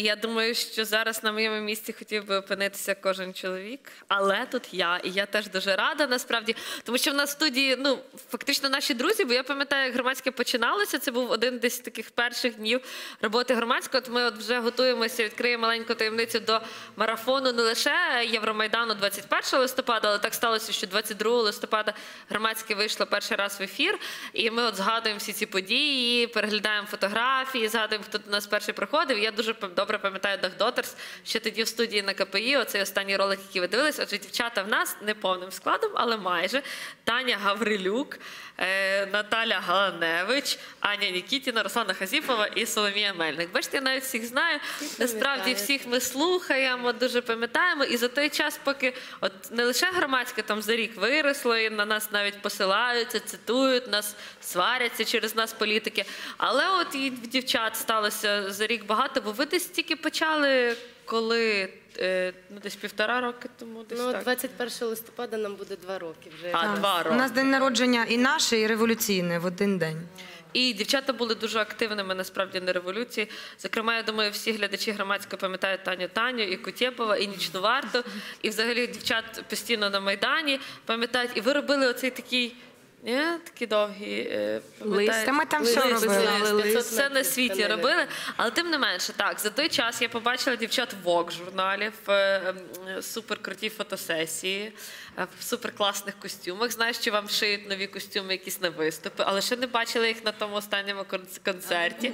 І я думаю, що зараз на моєму місці хотів би опинитися кожен чоловік, але тут я, і я теж дуже рада насправді, тому що в нас в студії ну фактично наші друзі. Бо я пам'ятаю, як громадське починалося. Це був один десь таких перших днів роботи громадського. От ми от вже готуємося, відкриємо маленьку таємницю до марафону не лише Євромайдану 21 листопада, але так сталося, що 22 листопада громадське вийшло перший раз в ефір. І ми от згадуємо всі ці події, переглядаємо фотографії, згадуємо, хто до нас перший приходив. Я дуже пам- добре пам'ятаю Дах Дотерс, що тоді в студії на КПІ, оцей останній ролик, який ви дивились. Отже, дівчата в нас не повним складом, але майже Таня Гаврилюк, е, Наталя Галаневич, Аня Нікітіна, Руслана Хазіпова і Соломія Мельник. Бачите, я навіть всіх знаю. Насправді всіх ми слухаємо, дуже пам'ятаємо. І за той час, поки от не лише громадське там за рік виросло, і на нас навіть посилаються, цитують нас, сваряться через нас політики. Але от і в дівчат сталося за рік багато, бо ви десь тільки почали, коли е, ну десь півтора роки тому, десь Ну, так. 21 листопада нам буде два роки вже. А, Так. два У роки. нас день народження і наше, і революційне в один день. І дівчата були дуже активними насправді на революції. Зокрема, я думаю, всі глядачі громадського пам'ятають Таню Таню і Кутєпова, і нічну варту. І взагалі дівчат постійно на Майдані пам'ятають. І ви робили оцей такий. Ні, такі довгі е, пам'ятаєте? Та ми там все робили. 500 Все на світі робили, але тим не менше, так за той час я побачила дівчат в ок журналі в е, ем, фотосесії, е, в суперкласних костюмах. Знаю, що вам шиють нові костюми, якісь на виступи, але ще не бачила їх на тому останньому кон- концерті.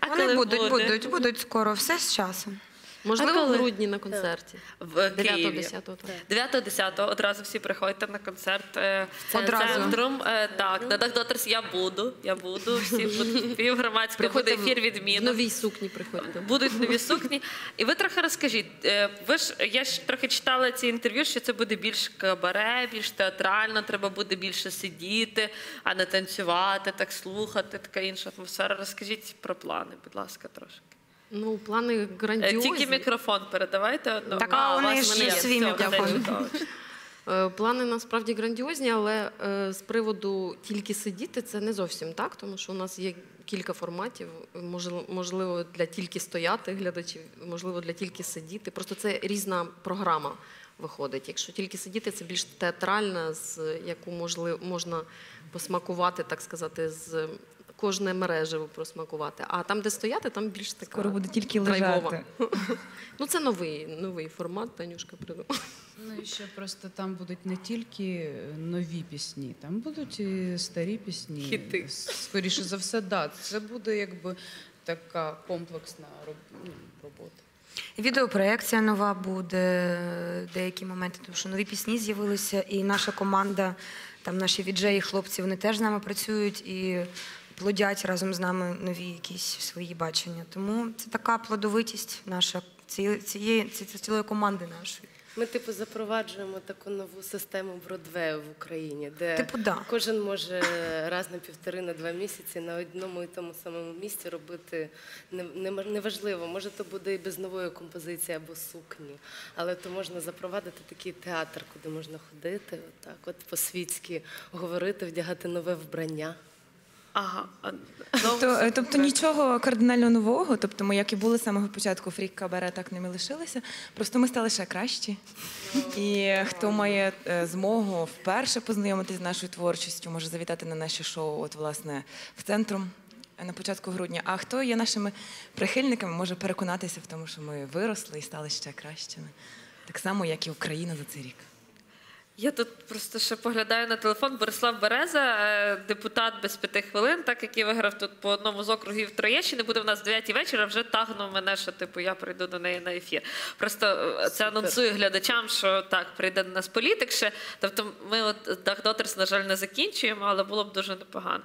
А Вони коли будуть, буде? будуть, будуть скоро, все з часом. Можливо, в грудні на концерті. в Києві. 9-10. 9-10 одразу всі приходьте на концерт е, Одразу. центрум. Е, Так, на Дах Дотерс я буду. Я буду. Всі будуть пів громадського буде ефір в відмінно. новій сукні приходьте. Будуть нові сукні. І ви трохи розкажіть. е, Ви ж я ж трохи читала ці інтерв'ю, що це буде більш кабаре, більш театрально, треба буде більше сидіти, а не танцювати, так слухати, така інша атмосфера. Розкажіть про плани, будь ласка, трошки. Ну, плани Е, грандіозні. Тільки мікрофон передавайте одного. Так, а у неї ж є свій мікрофон. Е, Плани насправді грандіозні, але е, з приводу тільки сидіти це не зовсім так, тому що у нас є кілька форматів. Можливо, для тільки стояти глядачів, можливо, для тільки сидіти. Просто це різна програма виходить. Якщо тільки сидіти, це більш театральна, з яку можна посмакувати, так сказати, з кожне мережево просмакувати. А там, де стояти, там більш така Скоро буде тільки драйвова. лежати. Ну це новий, новий формат, Танюшка придумала. Ну і ще просто там будуть не тільки нові пісні, там будуть і старі пісні. Хіти. Скоріше за все, да. Це буде якби така комплексна ну, робота. Відеопроекція нова буде деякі моменти, тому що нові пісні з'явилися, і наша команда, там наші віджеї, хлопці, вони теж з нами працюють і плодять разом з нами нові якісь свої бачення. Тому це така плодовитість наша цієї, цієї, ці- ці- цілої команди нашої. Ми, типу, запроваджуємо таку нову систему Бродвею в Україні, де Типу, да. кожен може раз на півтори на два місяці на одному і тому самому місці робити не- не- неважливо. Може, то буде і без нової композиції або сукні, але то можна запровадити такий театр, куди можна ходити, отак, от по-світськи говорити, вдягати нове вбрання. Ага. а, Тобто, тобто нічого кардинально нового. Тобто, ми, як і були з самого початку фрік кабаре, так ними лишилися. Просто ми стали ще кращі. І хто має е, змогу вперше познайомитись з нашою творчістю, може завітати на наше шоу, от власне в центрум е, на початку грудня. А хто є нашими прихильниками, може переконатися в тому, що ми виросли і стали ще кращими. Так само, як і Україна за цей рік. Я тут просто ще поглядаю на телефон. Борислав Береза, е, депутат без п'яти хвилин, так який виграв тут по одному з округів Троєщини, буде в нас в 9 вечора. Вже тагнув мене, що типу я прийду до неї на ефір. Просто е, це анонсую глядачам, що так прийде до нас політик ще. Тобто, ми от Дахдотерс, на жаль, не закінчуємо, але було б дуже непогано.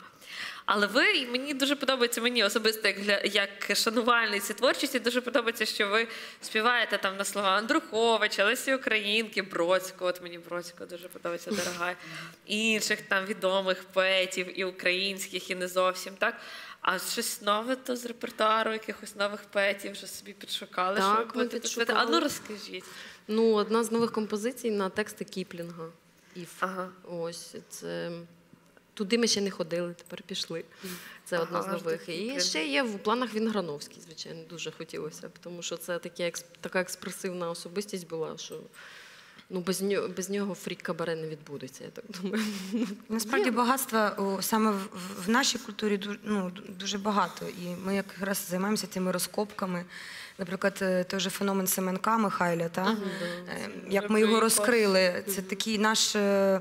Але ви і мені дуже подобається мені особисто як гля- як шанувальниці творчості. Дуже подобається, що ви співаєте там на слова Андруховича, Лесі Українки, Бродського. От мені Бродського дуже подобається дорога. Інших там відомих поетів і українських, і не зовсім так. А щось нове то з репертуару якихось нових поетів вже собі підшукали. Так, що ви ми підшукали. А ну розкажіть. Ну, одна з нових композицій на тексти Кіплінга. Іф. Ага. Ось це Туди ми ще не ходили, тепер пішли. Це Ага, одна з нових. І ще є в планах Вінграновський, звичайно, дуже хотілося б, тому що це таке, така експресивна особистість була, що ну, без, нього, без нього фрік кабаре не відбудеться, я так думаю. Насправді багатства о, саме в, в нашій культурі ну, дуже багато. І ми якраз займаємося цими розкопками. Наприклад, е, той же феномен Семенка Михайля, та? Е, як ми його розкрили. Це такий наш, е, е,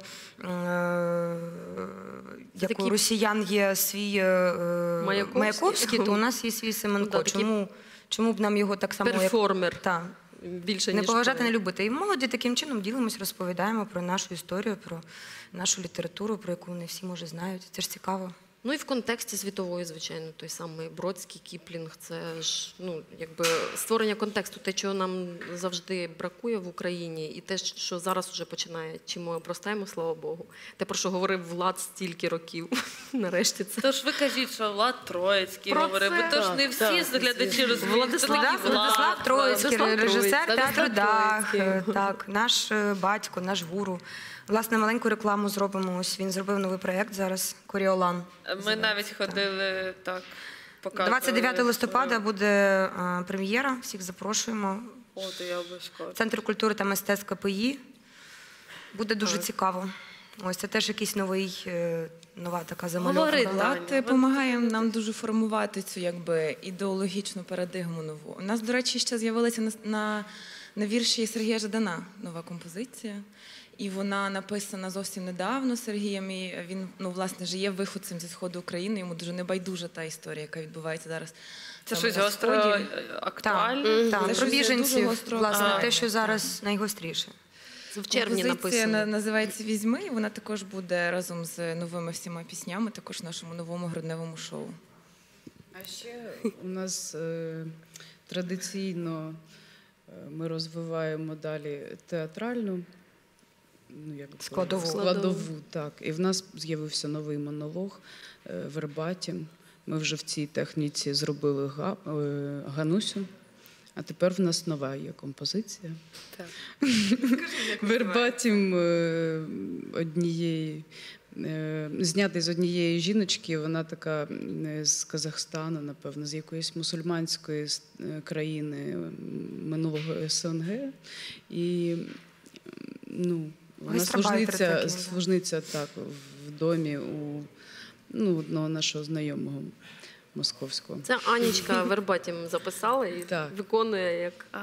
як у такий- росіян є свій е, е, Маяковський. Маяковський, то у нас є свій Семенко. Да, такий чому, чому б нам його так само як Перформер. та, Більше, не ніж поважати, не любити. І молоді таким чином ділимось, розповідаємо про нашу історію, про нашу літературу, про яку не всі може знають. Це ж цікаво. Ну і в контексті світової, звичайно, той самий Бродський, Кіплінг, це ж ну якби створення контексту, те, чого нам завжди бракує в Україні, і те, що зараз вже починає, чим ми обростаємо, слава Богу. Те, про що говорив Влад стільки років. Нарешті це Тож ви кажіть, що Влад Троїцький Про говорив, бо то ж не всі так, глядачі розуміють. Владислав. Владислав Троїцький, режисер театру Дах, Троїцький. так, наш е, батько, наш гуру. Власне, маленьку рекламу зробимо. Ось він зробив новий проєкт зараз Коріолан. Ми навіть ходили так. показували 29 листопада буде е, прем'єра. Всіх запрошуємо. О, то я обов'язково. Центр культури та мистецтв КПІ. Буде дуже цікаво. Ось це теж якийсь новий, е, нова така Говори, замальовка. Таня. Допомагає нам дуже формувати цю якби ідеологічну парадигму нову. У нас, до речі, ще з'явилася на, на, на вірші Сергія Жадана нова композиція. І вона написана зовсім недавно Сергієм. І він ну власне же є виходцем зі сходу України. Йому дуже небайдужа та історія, яка відбувається зараз. Це там, щось гостро актуальне. Так, так, про біженців, гостро власне, актуальне. те, що зараз найгостріше. в червні написано. називається Візьми. і Вона також буде разом з новими всіма піснями, також в нашому новому грудневому шоу. А ще у нас е, традиційно е, ми розвиваємо далі театральну ну, як Складову. складову. Так. І в нас з'явився новий монолог е, Вербатім. Ми вже в цій техніці зробили га, е, Ганусю. А тепер в нас нова є композиція. Так. Вербатім е, однієї. Знятий з однієї жіночки, вона така з Казахстану, напевно, з якоїсь мусульманської країни минулого СНГ. І ну, вона служниця, служниця так, в домі у ну, одного нашого знайомого московського. Це Анічка Вербатім записала і Так. виконує як а,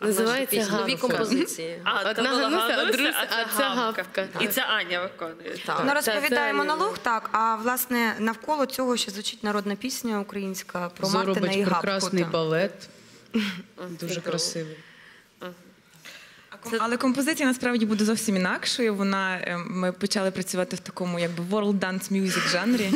Називається нові композиції. А, Одна це Гануся, а Гануся, друга- а це Гавка. І це Аня виконує. Так. Вона розповідає монолог, так, а власне навколо цього ще звучить народна пісня українська про Мартина і Гавку. прекрасний та. балет, дуже Чудово. Красивий. Але композиція насправді буде зовсім інакшою. Вона е, ми почали працювати в такому якби world dance music жанрі,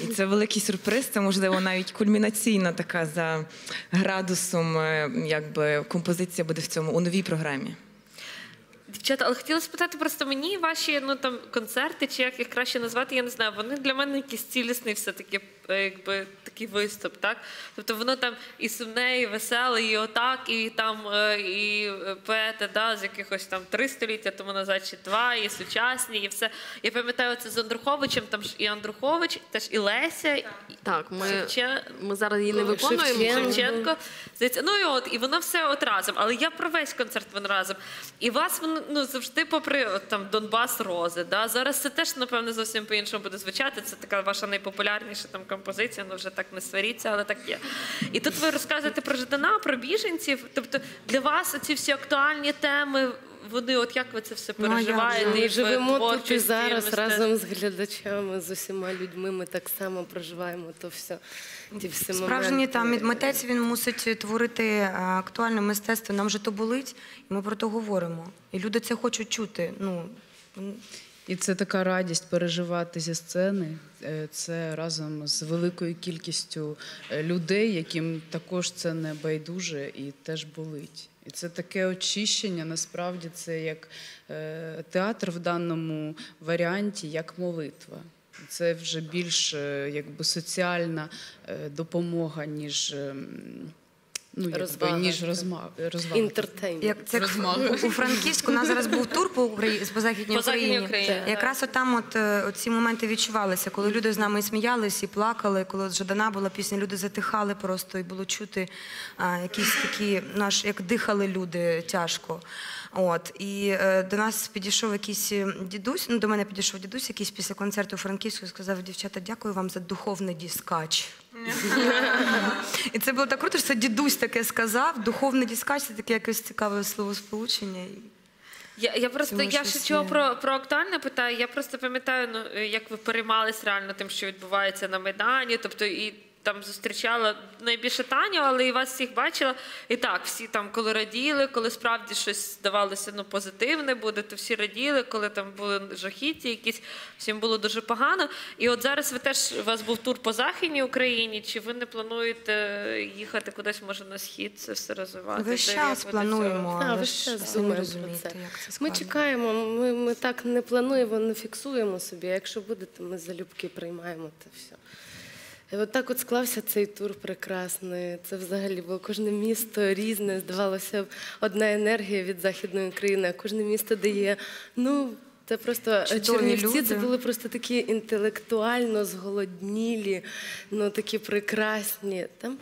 і це великий сюрприз. Це можливо навіть кульмінаційна така за градусом, е, якби композиція буде в цьому у новій програмі. Дівчата, але хотіла спитати просто мені ваші ну там концерти, чи як їх краще назвати, я не знаю. Вони для мене якийсь цілісний все-таки е, якби такий виступ, так? Тобто воно там і сумне, і веселе, і отак, і там е, і е, поети, да, з якихось там три століття тому назад, чи два, і сучасні, і все. Я пам'ятаю, це з Андруховичем, там ж і Андрухович, теж і Леся, і Так, ми, Шевче- ми зараз її не виконуємо. Шевченко. Шевченко. Ну і от, і воно все от разом. Але я про весь концерт воно разом. І вас воно ну завжди, попри там Донбас Рози. Да? Зараз це теж, напевне, зовсім по-іншому буде звучати. Це така ваша найпопулярніша там композиція, ну вже так не сваріться, але так є. І тут ви розказуєте про Ждана, про біженців. Тобто для вас ці всі актуальні теми. Вони, от як ви це все Ну, переживаєте? Ми живемо тут і зараз разом з глядачами, з усіма людьми. Ми так само проживаємо то все. Ті всі Справжній моменти. там митець він мусить творити е, актуальне мистецтво. Нам же то болить, і ми про то говоримо. І люди це хочуть чути. Ну І це така радість переживати зі сцени. Е, Це разом з великою кількістю е, людей, яким також це не байдуже і теж болить. І це таке очищення. Насправді це як е, театр в даному варіанті, як молитва. Це вже більш е, якби соціальна е, допомога, ніж ем, Ну, Розвага, ніж так. розма... розвага. Інтертеймент. Як це як у, у Франківську у нас зараз був тур по Україні по західній По Західній Україні. Україні. Якраз отам от, е, от ці моменти відчувалися, коли люди з нами і сміялись і плакали, коли от Жадана була пісня, люди затихали просто і було чути а, якісь такі наш, як дихали люди тяжко. От і е, до нас підійшов якийсь е, дідусь. Ну до мене підійшов дідусь, якийсь після концерту у Франківську сказав: дівчата, дякую вам за духовний діскач. І це було так круто, що це дідусь таке сказав. Духовний діскач це таке якесь цікаве словосполучення. Я, я просто я ще чого про, про актуальне питаю. Я просто пам'ятаю, ну як ви переймались реально тим, що відбувається на майдані. Тобто і там зустрічала найбільше Таню, але і вас всіх бачила. І так, всі там, коли раділи, коли справді щось здавалося ну, позитивне буде, то всі раділи, коли там були жахіття, якісь всім було дуже погано. І от зараз ви теж у вас був тур по західній Україні. Чи ви не плануєте їхати кудись, може, на схід це все розвивати? Весь час плануємо, але ж самі розумієте, як це Ми чекаємо, ми, ми так не плануємо, не фіксуємо собі. А якщо буде, то ми залюбки приймаємо це все. І от так от склався цей тур прекрасний. Це взагалі було кожне місто різне. Здавалося б, одна енергія від Західної України, а кожне місто дає. Ну, це просто Чудові Чернівці, це були просто такі інтелектуально зголоднілі, ну такі прекрасні. Там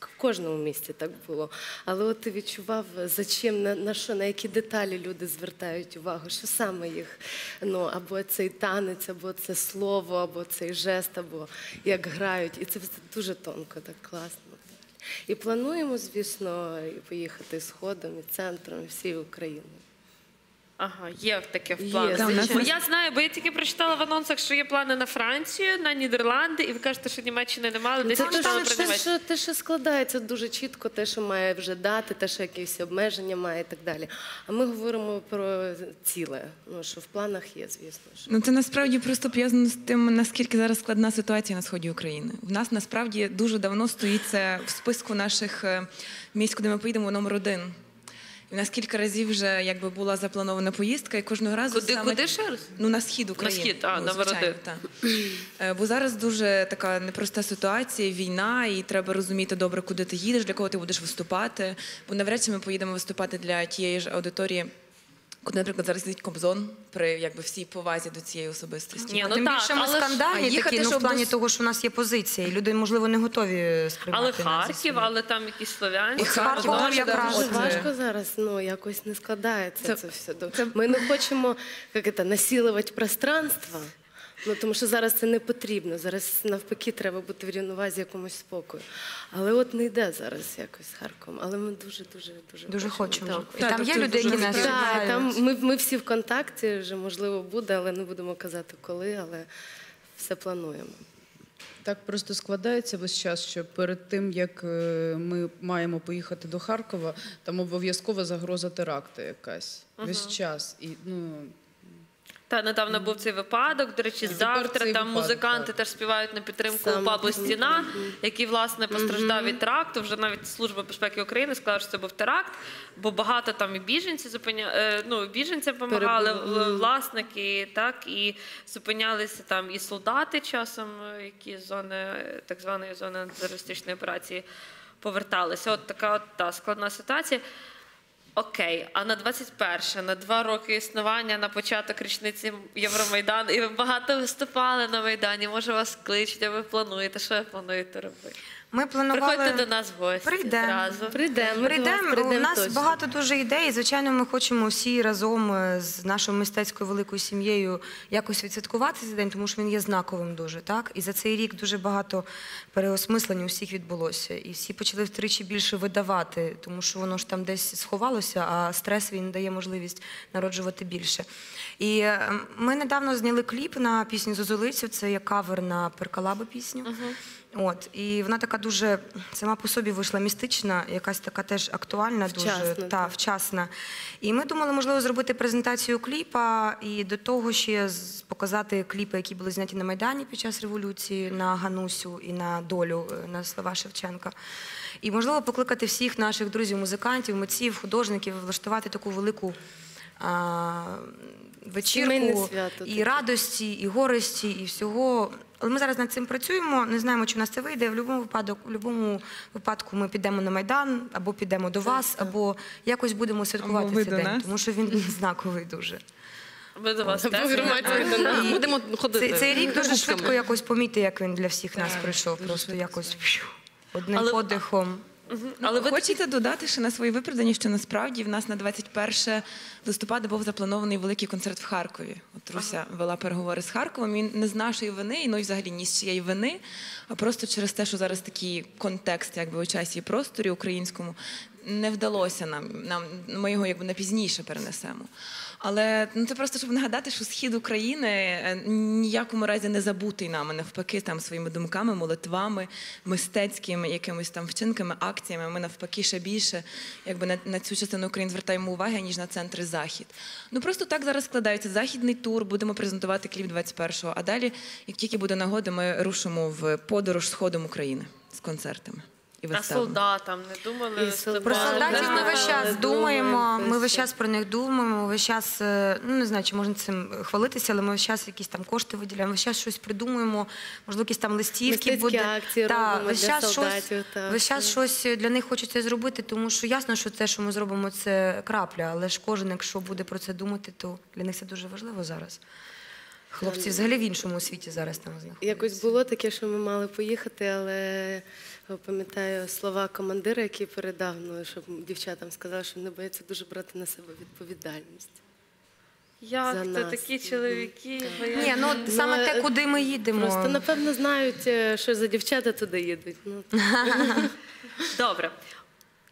в кожному місті так було. Але от ти відчував, за чим, на, на що, на які деталі люди звертають увагу, що саме їх, ну, або цей танець, або це слово, або цей жест, або як грають. І це все дуже тонко, так класно. І плануємо, звісно, і поїхати сходом, і центром, і всією Україною. Ага, є таке в планах. Да, у нас Бо я знаю, бо я тільки прочитала в анонсах, що є плани на Францію, на Нідерланди, і ви кажете, що Німеччини немає, але десь Це я читала що, про те, Німеччину. що, те, що складається дуже чітко, те, що має вже дати, те, що якісь обмеження має і так далі. А ми говоримо про ціле, ну що в планах є, звісно. Що. Ну це насправді просто пов'язано з тим, наскільки зараз складна ситуація на сході України. В нас насправді дуже давно стоїть це в списку наших е, місць, куди ми поїдемо номер один. В нас кілька разів вже якби була запланована поїздка, і кожного разу Куди, саме... куди ще раз? Ну, на схід України. схід, а, ну, звичайно, так. Е, Бо зараз дуже така непроста ситуація, війна, і треба розуміти добре, куди ти їдеш, для кого ти будеш виступати. Бо навряд чи ми поїдемо виступати для тієї ж аудиторії, наприклад, зараз сидить Кобзон при якби всій повазі до цієї особистості. Ні, ну Тим так, більше ми але ж- а скандальні їхати, такі, ну в щоб плані дос- того, що у нас є позиція, і люди, можливо, не готові сприймати Але нас. Харків, але там якісь слов'янські. І Харків Харкова теж, якраз. Дуже от, важко зараз, ну якось не складається це, Це- все. Ми не хочемо як це, насилувати пространство, ну тому що зараз це не потрібно. Зараз навпаки треба бути в рівновазі якомусь спокою. Але от не йде зараз якось з Харковом. Але ми дуже дуже дуже Дуже хочемо. Так. І Так, там є тобто люди, які нас Так, там ми, ми всі в контакті, вже можливо буде, але не будемо казати коли, але все плануємо. Так просто складається весь час, що перед тим як е, ми маємо поїхати до Харкова, там обов'язкова загроза теракту якась весь час. І ну Та недавно був цей випадок. До речі, завтра там музиканти теж співають на підтримку Пабло. Стіна, який власне постраждав від теракту. Вже навіть служба безпеки України сказала, що це був теракт, бо багато там і біженці зупиня... е, ну, біженцям допомагали власники, так і зупинялися там і солдати часом, е, які з зони так званої зони антитерористичної операції поверталися. От така от та складна ситуація. Окей, а на 21, на два роки існування, на початок річниці Євромайдану, і ви багато виступали на Майдані. Може, вас кличуть, а ви плануєте? Що ви плануєте робити? Ми планували... Приходьте до нас в гості Прийдемо. зразу. Прийдемо. Прийдемо. У нас точно. багато дуже ідей. Звичайно, ми хочемо всі разом е, з нашою мистецькою великою сім'єю якось відсвяткувати цей день, тому що він є знаковим дуже. Так і за цей рік дуже багато переосмислень у всіх відбулося. І всі почали втричі більше видавати, тому що воно ж там десь сховалося, а стрес він дає можливість народжувати більше. І е, ми недавно зняли кліп на пісню Зозулицю. Це є кавер на перкалабу пісню. От і вона така дуже сама по собі вийшла містична, якась така теж актуальна, дуже та так. вчасна. І ми думали, можливо, зробити презентацію кліпа і до того ще показати кліпи, які були зняті на майдані під час революції на Ганусю і на долю е, на слова Шевченка. І можливо покликати всіх наших друзів, музикантів, митців, художників, влаштувати таку велику. А, вечірку свято і радості, і горості, і всього. Але ми зараз над цим працюємо. Не знаємо, чи в нас це вийде. В будь-якому випадку, в будь-якому випадку ми підемо на майдан, або підемо до вас, або якось будемо святкувати Або цей день, нас. тому що він знаковий дуже. Ми до вас теж. Будемо ходити. Цей, цей рік дуже швидко якось поміти, як він для всіх нас пройшов. Просто якось одним Але- подихом. Але ви Хочете додати ще на свої виправдання, що насправді в нас на 21 листопада був запланований великий концерт в Харкові. От Руся вела переговори з Харковом. І не з нашої вини, і ну і взагалі ні з чиєї вини, а просто через те, що зараз такий контекст, якби у часі і просторі українському, не вдалося нам. Нам ми його якби на пізніше перенесемо. Але ну це просто щоб нагадати, що схід України е, ніякому разі не забутий нами, навпаки, там своїми думками, молитвами, мистецькими якимись там вчинками, акціями. Ми навпаки ще більше, якби на, на цю частину України звертаємо увагу, ніж на центри захід. Ну просто так зараз складається західний тур. Будемо презентувати кліп 21-го. А далі, як тільки буде нагода, ми рушимо в подорож сходом України з концертами і а солдатам не думали І? Про солдатів ми весь час думаємо. Ми весь час про них думаємо. Весь час, е, ну не знаю, чи можна цим хвалитися, але ми весь час якісь там кошти виділяємо. Весь час щось придумуємо. Можливо, якісь там листівки Мистецькі буде. акції Та, робимо весь для час солдатів, Щось, так. весь час щось для них хочеться зробити, тому що ясно, що те, що ми зробимо, це крапля. Але ж кожен, якщо буде про це думати, то для них це дуже важливо зараз. Хлопці взагалі в іншому світі зараз там знаходяться. Якось було таке, що ми мали поїхати, але е, пам'ятаю слова командира, який передав, ну, щоб дівчатам сказав, що не бояться дуже брати на себе відповідальність. Як за нас. такі чоловіки? Ні, ну от саме Ну, те, е, куди ми їдемо. Просто напевно знають, е, що за дівчата туди їдуть. Ну, Добре.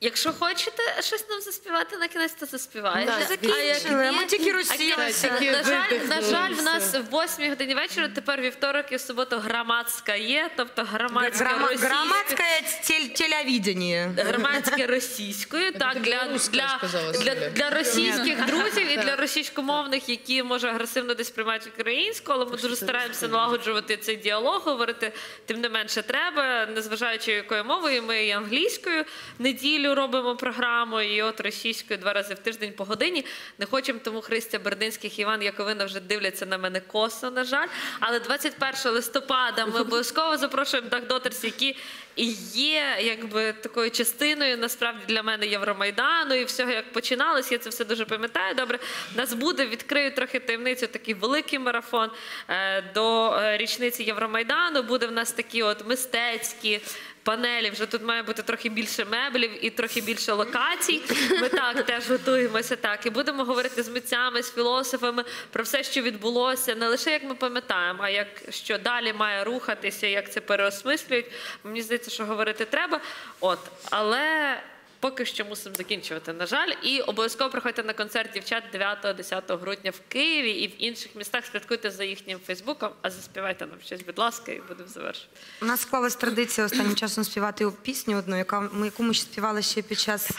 Якщо хочете щось нам заспівати на кінець, то заспівайте. Да, А як ні- ми тільки розсілися. ні, На жаль, на жаль, в нас в 8 годині вечора, тепер вівторок і в суботу громадська є, тобто громадська Грама- російська. Громадське тель- телевідення. Громадське російською, так для, для, для, для російських друзів і для російськомовних, які може агресивно десь приймають українську, але ми дуже стараємося налагоджувати цей діалог, говорити тим не менше треба, незважаючи якою мовою, ми і англійською неділю робимо програму, і от російською два рази в тиждень по годині. Не хочемо, тому Христя Бердинських Іван Яковина вже дивляться на мене косо, на жаль. Але 21 листопада ми обов'язково запрошуємо Дагдотерс, які і є якби такою частиною насправді для мене Євромайдану і всього, як починалось. Я це все дуже пам'ятаю. Добре, нас буде відкрию трохи таємницю, такий великий марафон е, до е, річниці Євромайдану. Буде в нас такі от мистецькі. Панелі вже тут має бути трохи більше меблів і трохи більше локацій. Ми так теж готуємося так. І будемо говорити з митцями, з філософами про все, що відбулося, не лише як ми пам'ятаємо, а як що далі має рухатися, як це переосмислюють. Мені здається, що говорити треба. От, але поки що мусимо закінчувати, на жаль. І обов'язково приходьте на концерт дівчат 9-10 грудня в Києві і в інших містах. Слідкуйте за їхнім Фейсбуком, а заспівайте нам щось, будь ласка, і будемо завершувати. У нас склалась традиція останнім часом співати пісню одну, яка ми яку ми ще співали ще під час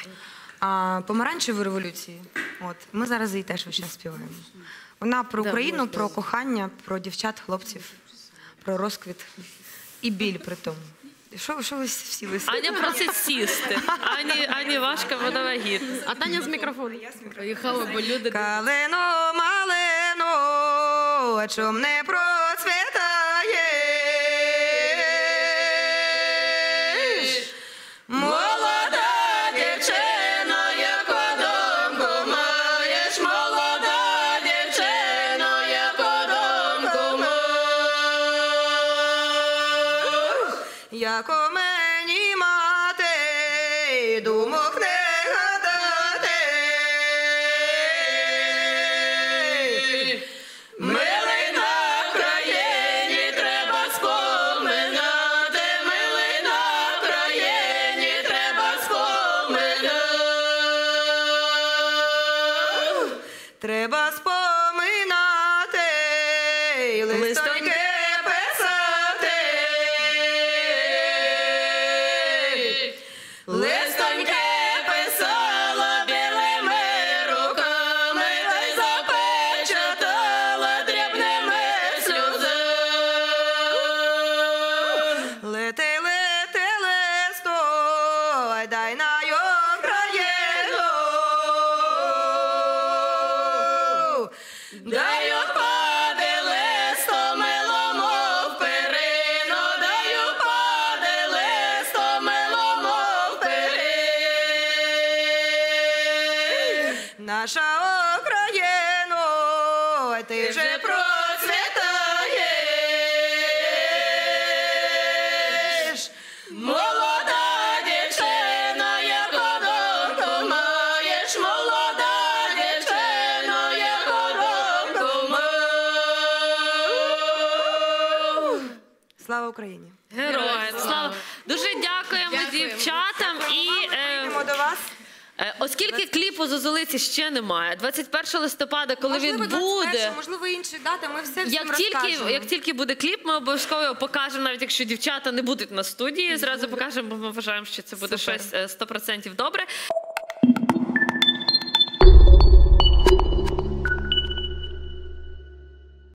а, помаранчевої революції. От ми зараз її теж весь час співаємо. Вона про Україну, про кохання, про дівчат, хлопців, про розквіт і біль при тому. Що, що ви всі ви Аня просить сісти. Ані, Ані важко, вода вагітна. А Таня з мікрофону. Поїхали, бо люди Калино малино, а чом не процвітаєш? Як у мені мати, думок не Україні! Героям слава. Дуже дякуємо дівчатам. І е, до вас. е, оскільки кліпу Зозулиці ще немає, 21 листопада, коли можливо, він 21, буде. можливо, інші дати. Ми все всім Як тільки, розкажемо. як тільки буде кліп, ми обов'язково його покажемо, навіть якщо дівчата не будуть на студії, зразу покажемо, бо ми вважаємо, що це буде щось е, 100% добре.